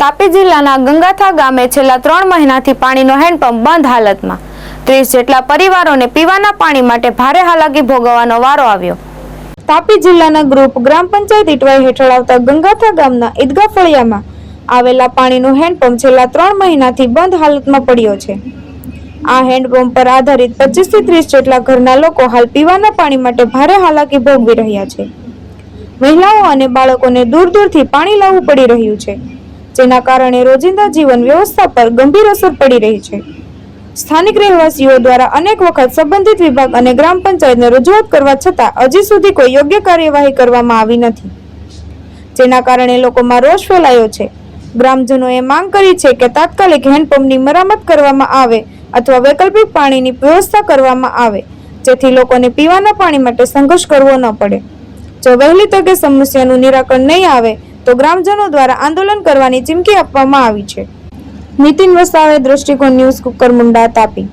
તાપી જિલ્લાના ગંગાથા ગામે છેલ્લા ત્રણ મહિનાથી પાણીનો હેન્ડપંપ બંધ હાલતમાં. ત્રીસ જેટલા પરિવારોને પીવાના પાણી માટે ભારે હાલાકી ભોગવવાનો વારો આવ્યો. તાપી જિલ્લાના ગ્રુપ ગ્રામ પંચાયત ઇટવાઈ હેઠળ આવતા ગંગાથા ગામના ઈદગા ફળિયામાં આવેલા પાણીનો હેન્ડપંપ છેલ્લા ત્રણ મહિનાથી બંધ હાલતમાં પડ્યો છે. આ હેન્ડપંપ પર આધારિત પચીસથી ત્રીસ જેટલા ઘરના લોકો હાલ પીવાના પાણી માટે ભારે હાલાકી ભોગવી રહ્યા છે. મહિલાઓ અને બાળકોને દૂર દૂરથી પાણી લાવવું પડી રહ્યું છે. જેના કારણે રોજિંદા જીવન વ્યવસ્થા પર ગંભીર અસર પડી રહી છે. સ્થાનિક રહેવાસીઓ દ્વારા અનેક વખત સંબંધિત વિભાગ અને ગ્રામ પંચાયતને રજૂઆત કરવા છતાં હજી સુધી કોઈ યોગ્ય કાર્યવાહી કરવામાં આવી નથી. જેના કારણે લોકોમાં રોષ ફેલાયો છે. ગ્રામજનોએ માંગ કરી છે કે તાત્કાલિક હેન્ડપંપની મરામત કરવામાં આવે અથવા વૈકલ્પિક પાણીની વ્યવસ્થા કરવામાં આવે, જેથી લોકોને પીવાના પાણી માટે સંઘર્ષ કરવો ન પડે. જો વહેલી તકે સમસ્યાનું નિરાકરણ નહીં આવે તો ગ્રામજનો દ્વારા આંદોલન કરવાની ચીમકી આપવામાં આવી છે. નીતિન વસાવે દ્રષ્ટિકોણ ન્યૂઝ કુકરમુંડા તાપી.